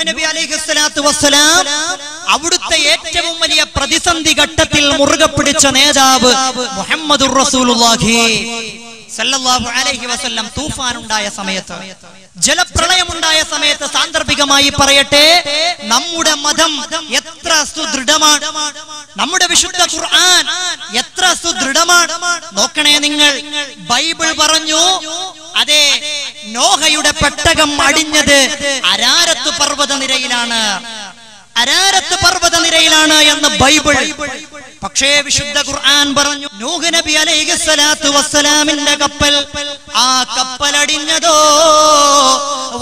നബി അവിടുത്തെ ഏറ്റവും വലിയ പ്രതിസന്ധി ഘട്ടത്തിൽ മുറുകെ പിടിച്ച നേതാവ് മുഹമ്മദ് ഉണ്ടായ സമയത്ത് ജലപ്രളയമുണ്ടായ സമയത്ത് സാന്ദർഭികമായി പറയട്ടെ നമ്മുടെ മതം എത്ര സുദൃഢമാണ്. നമ്മുടെ വിശുദ്ധ ഖുർആൻ എത്ര സുദൃഢമാണ്. നോക്കണേ നിങ്ങൾ ബൈബിൾ പറഞ്ഞു അതെ നോഹയുടെ പെട്ടകം അടിഞ്ഞത് അരാരത്ത് പർവത നിരയിലാണ് അരാരത്ത് പർവത നിരയിലാണ് എന്ന് ബൈബിൾ. പക്ഷേ വിശുദ്ധ ഖുർആൻ പറഞ്ഞു നൂഹ് നബി അലൈഹി സ്വലാത്തു വസ്സലാമിന്റെ കപ്പൽ ആ കപ്പൽ അടിഞ്ഞതോ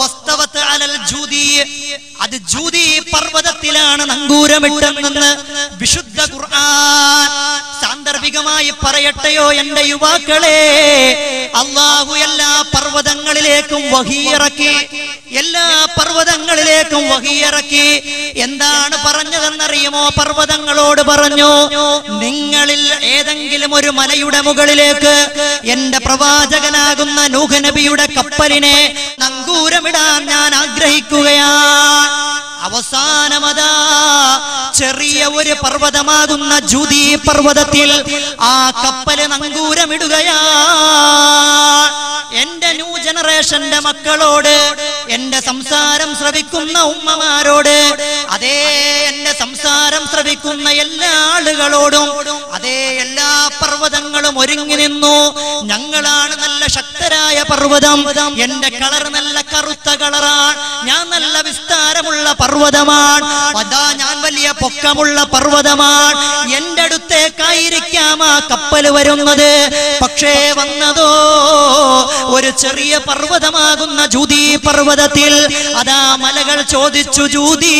വസ്തവത്ത് അലൽ ജൂതി അത് ജൂതി പർവതത്തിലാണ് നങ്കൂരമിട്ടെന്ന് വിശുദ്ധ ഖുർആൻ സാന്ദർഭികമായി പറയട്ടെയോ എന്റെ യുവാക്കളെ? അള്ളാഹു എല്ലാ പർവതങ്ങളിലേക്കും വഹിയിറക്കി എല്ലാ പർവതങ്ങളിലേക്കും വഹിയിറക്കി. എന്താണ് പറഞ്ഞതെന്നറിയുമോ? പർവതങ്ങളോട് പറഞ്ഞു നിങ്ങളിൽ ഏതെങ്കിലും ഒരു മലയുടെ മുകളിലേക്ക് എന്റെ പ്രവാചകനാകുന്ന നൂഹനബിയുടെ കപ്പലിനെ നങ്കൂരമിടാൻ ഞാൻ ആഗ്രഹിക്കുകയാണ്. അവസാനമതാ ചെറിയ ഒരു പർവതമാകുന്ന ജ്യൂതി പർവതത്തിൽ ആ കപ്പൽ നങ്കൂരമിടുകയാ. എന്റെ ന്യൂ ജനറേഷന്റെ മക്കളോട് എന്റെ സംസാരം ശ്രവിക്കുന്ന ഉമ്മമാരോട് അതേ എന്റെ സംസാരം ശ്രവിക്കുന്ന എല്ലാ ആളുകളോടും അതേ എല്ലാ പർവതങ്ങളും ഒരുങ്ങി നിന്നു. ഞങ്ങളാണ് നല്ല ശക്തരായ പർവതം. എന്റെ കളർ നല്ല കറുത്ത കളറാണ് ഞാൻ പർവതമാണ്. അതാ ഞാൻ വലിയ പൊക്കമുള്ള പർവതമാണ്. എന്റെ അടുത്തേക്കായിരിക്കാം ആ കപ്പൽ വരുന്നത്. പക്ഷേ വന്നതോ ഒരു ചെറിയ പർവതമാകുന്ന ജൂതി പർവതത്തിൽ അതാ മലകൾ ചോദിച്ചു ജൂതി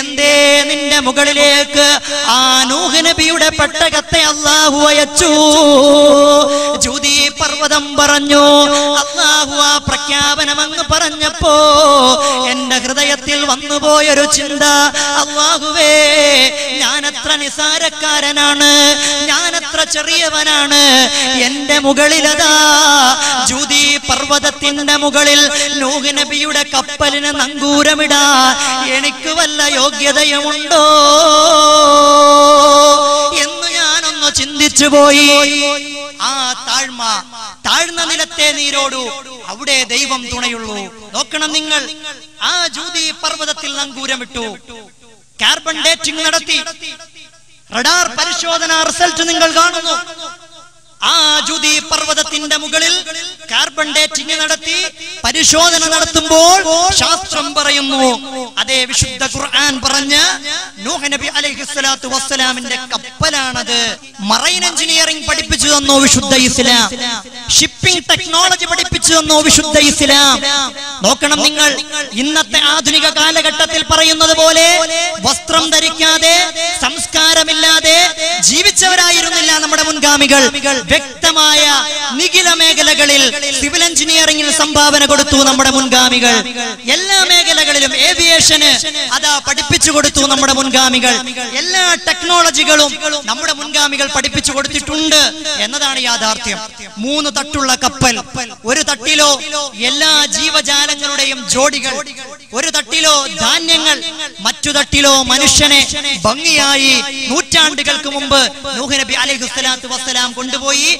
എന്തേ നിന്റെ മുകളിലേക്ക്? ആ നൂഹ് നബിയുടെ പെട്ടകത്തെ അള്ളാഹു അയച്ചു. ജൂതി പർവതം പറഞ്ഞു അള്ളാഹു ആ പ്രഖ്യാപനം അങ്ങ് പറഞ്ഞപ്പോ എന്റെ ഹൃദയത്തിൽ വന്നുപോയൊരു ചിന്ത അള്ളാഹുവേ ഞാനത്ര നിസാരക്കാരനാണ് ഞാനത്ര ചെറിയവനാണ്. എന്റെ മുകളിലതാ ജൂതി പർവതത്തിന്റെ മുകളിൽ നൂഹ് നബിയുടെ കപ്പലിന് നങ്കൂരമിടാ. എനിക്ക് വല്ല യോഗ്യതയുമുണ്ടോ? എന്ന് ഞാനൊന്ന് ചിന്തിച്ചു പോയി ആ താഴ്മ താഴ്ന്ന നിലത്തെ നീരോടു അവിടെ ദൈവം തുണയുള്ളൂ. നോക്കണം നിങ്ങൾ. ആ ജൂതി പർവതത്തിൽ നങ്കൂരമിട്ടു. കാർബൺ ഡേറ്റിംഗ് നടത്തി. റഡാർ പരിശോധന റിസൾട്ട് നിങ്ങൾ കാണുന്നു. ആ ജ്യൂതി പർവതത്തിന്റെ മുകളിൽ കാർബൺ ഡേറ്റിംഗ് നടത്തി. പരിശോധന നടത്തുമ്പോൾ ശാസ്ത്രം പറയുന്നു. അതേ വിശുദ്ധ ഖുർആൻ പറഞ്ഞ നൂഹ് നബി അലൈഹി സ്വലാത്തു വസ്സലാമിന്റെ കപ്പലാണത്. മറൈൻ എഞ്ചിനീയറിംഗ് പഠിപ്പിച്ചു തന്നു വിശുദ്ധ ഇസ്ലാം? ഷിപ്പിംഗ് ടെക്നോളജി പഠിപ്പിച്ചു തന്നു വിശുദ്ധ ഇസ്ലാം? നോക്കണം നിങ്ങൾ. ഇന്നത്തെ ആധുനിക കാലഘട്ടത്തിൽ പറയുന്നത് പോലെ വസ്ത്രം ധരിക്കാതെ ജീവിച്ചവരായിരുന്നില്ല നമ്മുടെ മുൻഗാമികൾ. വ്യക്തമായ നിഖില മേഖലകളിൽ സിവിൽ എഞ്ചിനീയറിംഗിൽ സംഭാവന കൊടുത്തു നമ്മുടെ മുൻഗാമികൾ. എല്ലാ മേഖലകളിലും ഏവിയേഷന് അതാ പഠിപ്പിച്ചു കൊടുത്തു നമ്മുടെ മുൻഗാമികൾ. എല്ലാ ടെക്നോളജികളും നമ്മുടെ മുൻഗാമികൾ പഠിപ്പിച്ചു കൊടുത്തിട്ടുണ്ട് എന്നതാണ് യാഥാർത്ഥ്യം. മൂന്ന് തട്ടുള്ള കപ്പൽ. ഒരു തട്ടിലോ എല്ലാ ജീവജാലങ്ങളുടെയും ജോഡികൾ. ഒരു തട്ടിലോ ധാന്യങ്ങൾ മറ്റു തട്ടിലോ മനുഷ്യനെ ഭംഗിയായി നൂറ്റാണ്ടുകൾക്ക് മുമ്പ് നൂഹ് നബി അലൈഹി വസ്സലാം കൊണ്ടുപോയി.